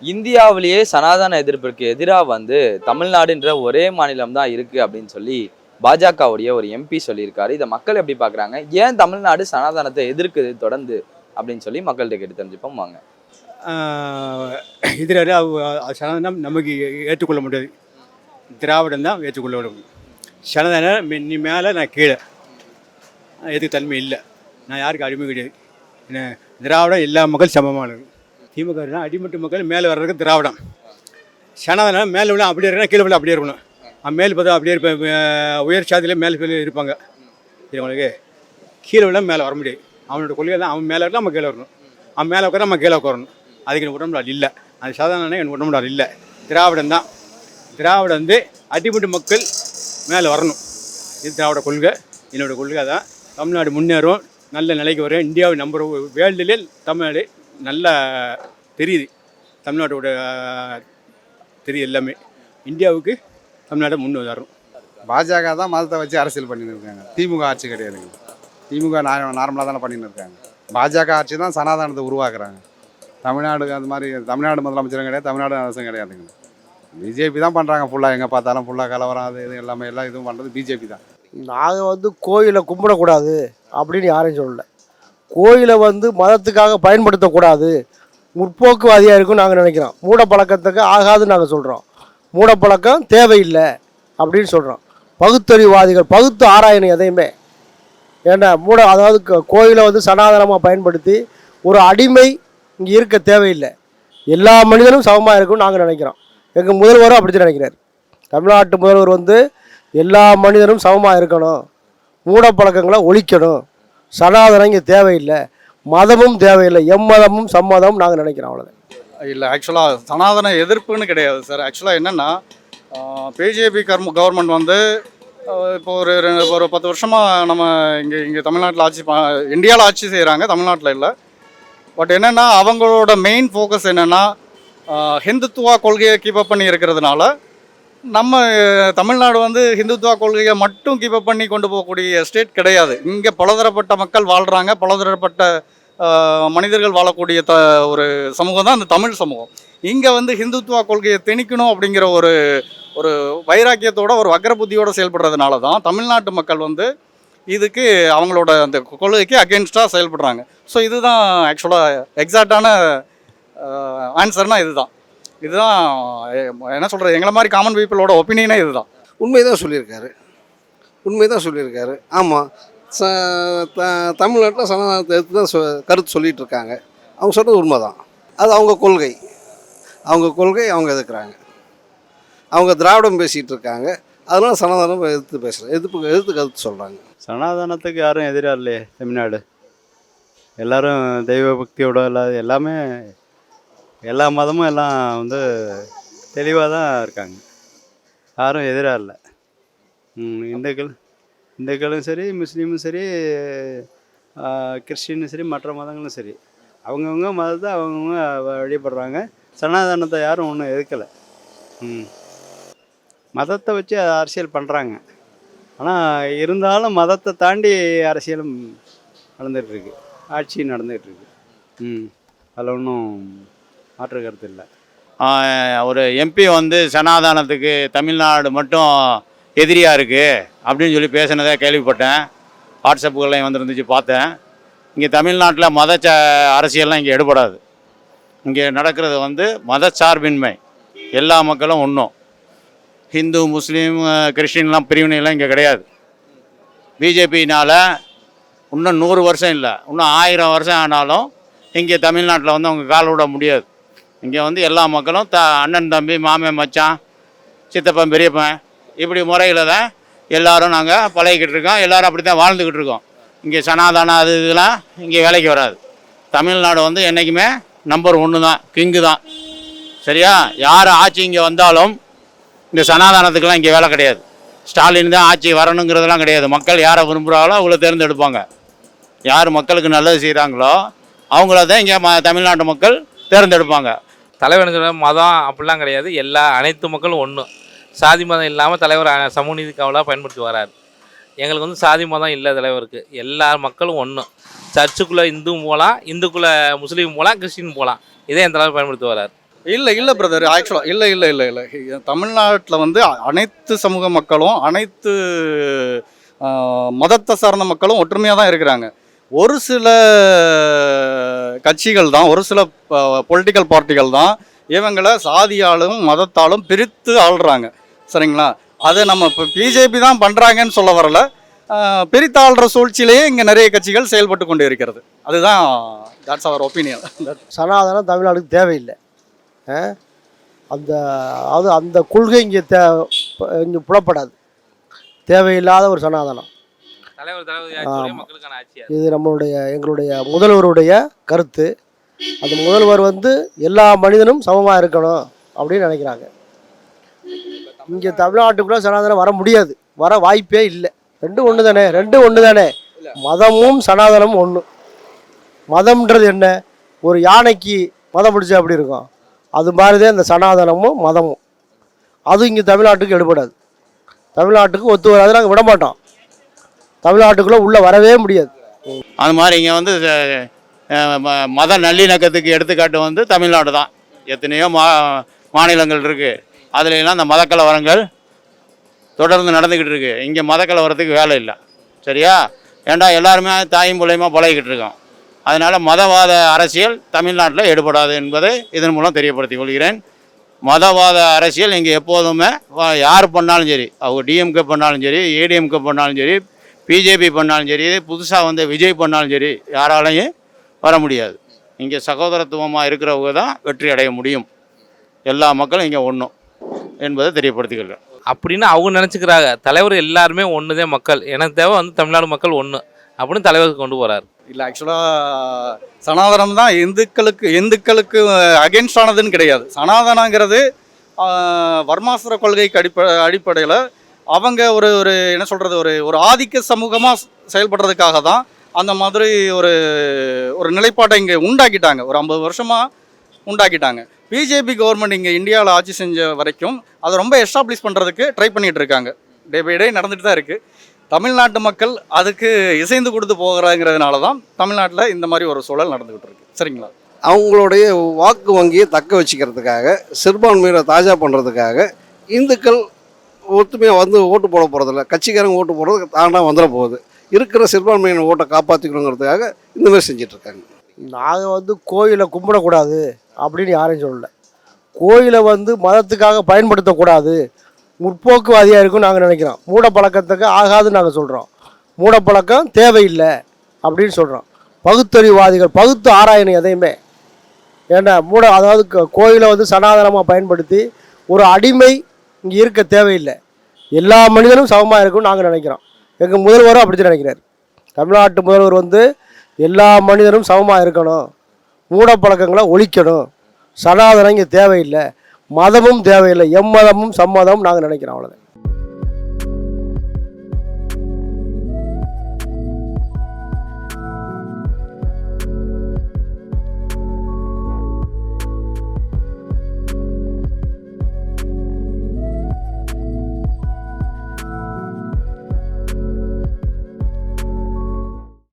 இந்தியாவிலேயே சனாதன எதிர்ப்பிற்கு எதிராக வந்து தமிழ்நாடுன்ற ஒரே மாநிலம் தான் இருக்குது அப்படின்னு சொல்லி பாஜகவுடைய ஒரு எம்பி சொல்லியிருக்காரு. இதை மக்கள் எப்படி பார்க்குறாங்க? ஏன் தமிழ்நாடு சனாதனத்தை எதிர்க்குது தொடர்ந்து? அப்படின்னு சொல்லி மக்கள்கிட்ட கேட்டு தெரிஞ்சுப்போம். வாங்க. எதிராக சனாதனம் நமக்கு ஏற்றுக்கொள்ள முடியாது. திராவிடம் தான் ஏற்றுக்கொள்ள முடியும் சனாதனம் மே- நீ மேலே நான் கீழே. எதுக்கு தன்மை இல்லை. நான் யாருக்கு அடிமை கிடையாது. என்ன திராவிடம் எல்லா மக்கள் சமமானது திமுக அடிமட்ட மக்கள் மேலே வர்றதுக்கு திராவிடம். சனாதனம் மேலே விட அப்படியே இருக்கணும் கீழே விழா அப்படியே இருக்கணும். அவன் மேல் பார்த்தா அப்படியே இருப்பேன் உயர் சாதியில் மேலே கீழே இருப்பாங்க. இவங்களுக்கு கீழே விட மேலே வர முடியாது அவனோட கொள்கை தான் அவன் மேலே இருக்கலாம் நம்ம கீழே வரணும். அவன் மேலே உட்கார நம்ம கீழே உட்காரணும். அதுக்கு எனக்கு உடம்புல இல்லை. அது சாதாரண எனக்கு உடம்புல இல்லை. திராவிடம் தான். திராவிடம் வந்து அடிமட்டு மக்கள் மேலே வரணும். இது திராவிட கொள்கை. என்னோடய கொள்கை தான் தமிழ்நாடு முன்னேறும். நல்ல நிலைக்கு வரும் இந்தியாவின் நம்பர் வேர்ல்டுலேயே தமிழ்நாடு நல்லா தெரியுது தமிழ்நாட்டோட தெரியுது எல்லாமே. இந்தியாவுக்கு தமிழ்நாடு முன் வரணும் பாஜக தான் மதத்தை வச்சு அரசியல் பண்ணின்னு இருக்காங்க. திமுக ஆட்சி கிடையாதுங்க. திமுக நார்மலாக தானே பண்ணின்னு இருக்காங்க. பாஜக ஆட்சி தான் சனாதனத்தை உருவாக்குறாங்க. தமிழ்நாடு அந்த மாதிரி தமிழ்நாடு முதலமைச்சரும் கிடையாது தமிழ்நாடு அரசும் கிடையாதுங்க. பிஜேபி தான் பண்ணுறாங்க ஃபுல்லாக எங்கே பார்த்தாலும் ஃபுல்லாக கலவரம் அது இது எல்லாமே எல்லாம் இதுவும் பண்ணுறது பிஜேபி தான். நாங்கள் வந்து கோயிலை கும்பிடக்கூடாது அப்படின்னு யாரையும் சொல்லலை. கோயிலை வந்து மதத்துக்காக பயன்படுத்தக்கூடாது. முற்போக்குவாதியாக இருக்கும்னு நாங்கள் நினைக்கிறோம். மூடப்பழக்கத்துக்கு ஆகாதுன்னு நாங்கள் சொல்கிறோம் மூடப்பழக்கம் தேவையில்லை அப்படின்னு சொல்கிறோம் பகுத்தறிவாதிகள் பகுத்து ஆராயணும் எதையுமே. ஏன்னா மூட அதாவது கோயிலை வந்து சனாதனமாக பயன்படுத்தி ஒரு அடிமை இங்கே இருக்க தேவையில்லை. எல்லா மனிதனும் சமமாக இருக்கும்னு நாங்கள் நினைக்கிறோம். எங்கள் முதல்வரும் அப்படி தான் நினைக்கிறார். தமிழ்நாட்டு முதல்வர் வந்து எல்லா மனிதனும் சமமாக இருக்கணும். மூடப்பழக்கங்களை ஒழிக்கணும். சனாதனம் இங்கே தேவையில்லை மதமும் தேவையில்லை எம்மதமும் சம்மதம் நாங்கள் நினைக்கிறோம் அவ்வளோதான் இல்லை ஆக்சுவலாக சனாதன எதிர்ப்புன்னு கிடையாது சார் ஆக்சுவலாக என்னென்னா பிஜேபி கர்ம கவர்மெண்ட் வந்து இப்போ ஒரு ரெண்டு- ஒரு பத்து வருஷமாக நம்ம இங்கே இங்கே தமிழ்நாட்டில் ஆட்சி இந்தியாவில் ஆட்சி செய்கிறாங்க தமிழ்நாட்டில் இல்லை. பட் என்னென்னா அவங்களோட மெயின் ஃபோக்கஸ் என்னென்னா ஹிந்துத்துவா கொள்கையை கீப் அப் பண்ணி இருக்கிறதுனால நம்ம தமிழ்நாடு வந்து ஹிந்துத்துவா கொள்கையை மட்டும் கீப் அப் பண்ணி கொண்டு போகக்கூடிய ஸ்டேட் கிடையாது. இங்கே பலதரப்பட்ட மக்கள் வாழ்கிறாங்க பலதரப்பட்ட மனிதர்கள் வாழக்கூடிய த ஒரு சமூகம் தான் அந்த தமிழ் சமூகம். இங்கே வந்து ஹிந்துத்துவா கொள்கையை திணிக்கணும் அப்படிங்கிற ஒரு ஒரு வைராக்கியத்தோட ஒரு வக்கர புத்தியோடு செயல்படுறதுனால தான் தமிழ்நாட்டு மக்கள் வந்து இதுக்கு அவங்களோட அந்த கொள்கைக்கு அகேன்ஸ்டாக செயல்படுறாங்க. ஸோ இதுதான் ஆக்சுவலாக எக்ஸாக்டான ஆன்சர்னா இதுதான். இதுதான் என்ன சொல்கிறது எங்களை மாதிரி காமன் பீப்புளோட ஒப்பீனியனே இதுதான். உண்மை தான் சொல்லியிருக்காரு. உண்மை தான் சொல்லியிருக்காரு. ஆமாம் ச த தமிழ்நாட்டில் சனாதனத்தை எடுத்து தான் சொ கருத்து சொல்லிகிட்டு இருக்காங்க அவங்க சொல்கிறது உண்மை தான் அது அவங்க கொள்கை. அவங்க கொள்கை அவங்க எதிர்க்கிறாங்க. அவங்க திராவிடம் பேசிகிட்டு இருக்காங்க அதனால சனாதனம் எதிர்த்து பேசுகிறேன் எதிர்ப்பு எதிர்த்து கருத்து சொல்கிறாங்க சனாதனத்துக்கு யாரும் எதிராக இல்லையே தமிழ்நாடு. எல்லாரும் தெய்வ பக்தியோட எல்லா எல்லாமே எல்லா மதமும் எல்லாம் வந்து தெளிவாக தான் இருக்காங்க. யாரும் எதிராக இல்லை. இந்துக்கள் இந்துக்களும் சரி முஸ்லீமும் சரி கிறிஸ்டினும் சரி மற்ற மதங்களும் சரி. அவங்கவுங்க மதத்தை அவங்கவுங்க வழிபடுறாங்க. சனாதனத்தை யாரும் ஒன்றும் எதிர்க்கலை. ம். மதத்தை வச்சு அரசியல் பண்ணுறாங்க ஆனால் இருந்தாலும் மதத்தை தாண்டி அரசியலும் நடந்துகிட்டு இருக்கு. ஆட்சி நடந்துகிட்டு ம். அதில் ஒன்றும் மாற்று கருத்து இல்லை ஒரு எம்பி வந்து சனாதானத்துக்கு தமிழ்நாடு மட்டும் எதிரியாக இருக்குது அப்படின்னு சொல்லி பேசினதை கேள்விப்பட்டேன். வாட்ஸ்அப்புகள்லையும் வந்துருந்துச்சு பார்த்தேன். இங்கே தமிழ்நாட்டில் மத ச அரசியல்லாம் இங்கே எடுபடாது. இங்கே நடக்கிறது வந்து மத சார்பின்மை எல்லா மக்களும் ஒன்றும் ஹிந்து முஸ்லீம் கிறிஸ்டின்லாம் பிரிவினைலாம் இங்கே கிடையாது. பிஜேபினால் இன்னும் நூறு வருஷம் இல்லை இன்னும் ஆயிரம் வருஷம் ஆனாலும் இங்கே தமிழ்நாட்டில் வந்து அவங்க கால் விட முடியாது. இங்கே வந்து எல்லா மக்களும் த அண்ணன் தம்பி மாமன் மச்சான் சித்தப்பன் பெரியப்பன் இப்படி முறையில் தான் எல்லோரும் நாங்கள் பழகிக்கிட்டு இருக்கோம். எல்லோரும் அப்படி தான் வாழ்ந்துக்கிட்டு இருக்கோம். இங்கே சனாதானம் அது இதெல்லாம் இங்கே வேலைக்கு வராது. தமிழ்நாடு வந்து என்றைக்குமே நம்பர் ஒன்று தான் கிங்கு தான். சரியா? யார் ஆட்சி இங்கே வந்தாலும் இந்த சனாதனத்துக்கெல்லாம் இங்கே வேலை கிடையாது. ஸ்டாலின் தான் ஆட்சி வரணுங்கிறதெல்லாம் கிடையாது. மக்கள் யாரை விரும்புகிறாங்களோ அவங்கள தேர்ந்தெடுப்பாங்க. யார் மக்களுக்கு நல்லது செய்கிறாங்களோ அவங்கள தான் இங்கே ம தமிழ்நாட்டு மக்கள் தேர்ந்தெடுப்பாங்க. தலைவனுங்கிற மதம் அப்படிலாம் கிடையாது. எல்லா அனைத்து மக்களும் ஒன்று சாதி மதம் இல்லாமல் தலைவர் சமூக நீதி காவலாக பயன்படுத்தி வராரு. எங்களுக்கு வந்து சாதி மதம் இல்லை தலைவருக்கு. எல்லா மக்களும் ஒன்று சர்ச்சுக்குள்ளே இந்துவும் போகலாம் இந்துக்குள்ளே முஸ்லீம் போகலாம் கிறிஸ்டின் போகலாம் இதே என் தலைவர் பயன்படுத்தி வராரு? இல்லை இல்லை பிரதர் ஆக்சுவலாக இல்லை இல்லை இல்லை இல்லை. தமிழ்நாட்டில் வந்து அனைத்து சமூக மக்களும் அனைத்து மதத்தை சார்ந்த மக்களும் ஒற்றுமையாக தான் இருக்கிறாங்க. ஒரு சில கட்சிகள் தான் ஒரு சில பொலிட்டிக்கல் பார்ட்டிகள் தான் இவங்களை சாதியாலும் மதத்தாலும் பிரித்து ஆள்றாங்க. சரிங்களா? அதை நம்ம இப்போ பிஜேபி தான் பண்ணுறாங்கன்னு சொல்ல வரல. ஆஹ், பிரித்து ஆள்ற சூழ்ச்சியிலேயே இங்கே நிறைய கட்சிகள் செயல்பட்டு கொண்டு இருக்கிறது அதுதான் தட்ஸ் அவர் ஒப்பீனியன் சனாதனம் தமிழ்நாடுக்கு தேவையில்லை. அந்த அது அந்த கொள்கை இங்கே தே இங்கே புலப்படாது. தேவையில்லாத ஒரு சனாதனம். இது நம்மளுடைய எங்களுடைய முதல்வருடைய கருத்து. அந்த முதல்வர் வந்து எல்லா மனிதனும் சமமாக இருக்கணும் அப்படின்னு நினைக்கிறாங்க. இங்கே தமிழ்நாட்டுக்குள்ளே சனாதனம் வர முடியாது. வர வாய்ப்பே இல்லை. ரெண்டும் ஒன்று தானே ரெண்டும் ஒன்று தானே மதமும் சனாதனமும் ஒன்று மதம்ன்றது என்ன? ஒரு யானைக்கு மதம் பிடிச்சா எப்படி இருக்கும்? அது மாதிரி தான் இந்த சனாதனமும் மதமும். அதுவும் இங்கே தமிழ்நாட்டுக்கு எடுபடாது. தமிழ்நாட்டுக்கு ஒத்து வராது. நாங்கள் விட மாட்டோம் தமிழ்நாட்டுக்குள்ளே உள்ளே வரவே முடியாது. அது மாதிரி இங்கே வந்து மத நல்லிணக்கத்துக்கு எடுத்துக்காட்டு வந்து தமிழ்நாடு தான். எத்தனையோ மா மாநிலங்கள் இருக்குது அதுல அந்த மதக்கலவரங்கள் தொடர்ந்து நடந்துக்கிட்டு இருக்கு. இங்கே மதக்கலவரத்துக்கு வேலை இல்லை. சரியா? ஏண்டா எல்லாருமே தாயும் பிள்ளையுமா பழகிக்கிட்டு இருக்கோம். அதனால் மதவாத அரசியல் தமிழ்நாட்டில் எடுபடாது என்பதை இதன் மூலம் தெரியப்படுத்திக் கொள்கிறேன். மதவாத அரசியல் இங்கே எப்போதுமே யார் பண்ணாலும் சரி அவங்க டிஎம்கே பண்ணாலும் சரி ஏடிஎம்கே பண்ணாலும் சரி பிஜேபி பண்ணாலும் சரி புதுசாக வந்து விஜய் பண்ணாலும் சரி யாராலையும் வர முடியாது. இங்கே சகோதரத்துவமாக இருக்கிறவங்க தான் வெற்றி அடைய முடியும். எல்லா மக்களும் இங்கே ஒன்றும் என்பதை தெரியப்படுத்திக்கிறேன் அப்படின்னு அவங்க நினச்சிக்கிறாங்க. தலைவர் எல்லாருமே ஒன்று தான் மக்கள். எனக்கு தேவை வந்து தமிழ்நாடு மக்கள் ஒன்று அப்படின்னு தலைவர் கொண்டு போகிறார் இல்லை ஆக்சுவலாக சனாதனம் தான் இந்துக்களுக்கு இந்துக்களுக்கு அகென்ஸ்ட் ஆனதுன்னு கிடையாது. சனாதனங்கிறது வர்மாசுர கொள்கைக்கு அடிப்ப அடிப்படையில் அவங்க ஒரு ஒரு என்ன சொல்கிறது ஒரு ஒரு ஆதிக்க சமூகமாக செயல்படுறதுக்காக தான் அந்த மாதிரி ஒரு ஒரு நிலைப்பாட்டை இங்கே உண்டாக்கிட்டாங்க. ஒரு ஐம்பது வருஷமாக உண்டாக்கிட்டாங்க. பிஜேபி கவர்மெண்ட் இங்கே இந்தியாவில் ஆட்சி செஞ்ச வரைக்கும் அதை ரொம்ப எஸ்டாப்ளிஷ் பண்ணுறதுக்கு ட்ரை பண்ணிகிட்டு இருக்காங்க. டே பை டே நடந்துட்டு தான் இருக்குது தமிழ்நாட்டு மக்கள் அதுக்கு இசைந்து கொடுத்து போகிறாங்கிறதுனால தான் தமிழ்நாட்டில் இந்த மாதிரி ஒரு சூழல் நடந்துகிட்டு இருக்கு. சரிங்களா? அவங்களுடைய வாக்கு வங்கியை தக்க வச்சுக்கிறதுக்காக சிறுபான்மையினரை தாஜா பண்ணுறதுக்காக இந்துக்கள் ஒத்துமையாக வந்து ஓட்டு போட போகிறதில்ல கட்சிக்காரங்க ஓட்டு போடுறது தாண்டாக வந்துட போகுது. இருக்கிற சிறுபான்மையின ஓட்டை காப்பாற்றிக்கணுங்கிறதுக்காக இந்த மாதிரி செஞ்சிட்ருக்காங்க. நாங்கள் வந்து கோயிலை கும்பிடக்கூடாது அப்படின்னு யாரையும் சொல்லல. கோயிலை வந்து மதத்துக்காக பயன்படுத்தக்கூடாது. முற்போக்குவாதியாக இருக்கும்னு நாங்கள் நினைக்கிறோம். மூட பழக்கத்துக்கு ஆகாதுன்னு நாங்கள் சொல்கிறோம் மூட பழக்கம் தேவையில்லை அப்படின்னு சொல்கிறோம் பகுத்தறிவாதிகள் பகுத்து ஆராயணும் எதையுமே. ஏன்னா மூட அதாவது கோயிலை வந்து சனாதனமாக பயன்படுத்தி ஒரு அடிமை இங்கே இருக்க தேவையில்லை. எல்லா மனிதனும் சமமாக இருக்கும்னு நாங்கள் நினைக்கிறோம். எங்கள் முதல்வரும் அப்படி தான் நினைக்கிறார். தமிழ்நாட்டு முதல்வர் வந்து எல்லா மனிதனும் சமமாக இருக்கணும். மூடப்பழக்கங்களை ஒழிக்கணும். சனாதனம் இங்கே தேவையில்லை. மதமும் தேவையில்லை. எம்மதமும் சம்மதம் நாங்கள் நினைக்கிறோம் அவ்வளோதான்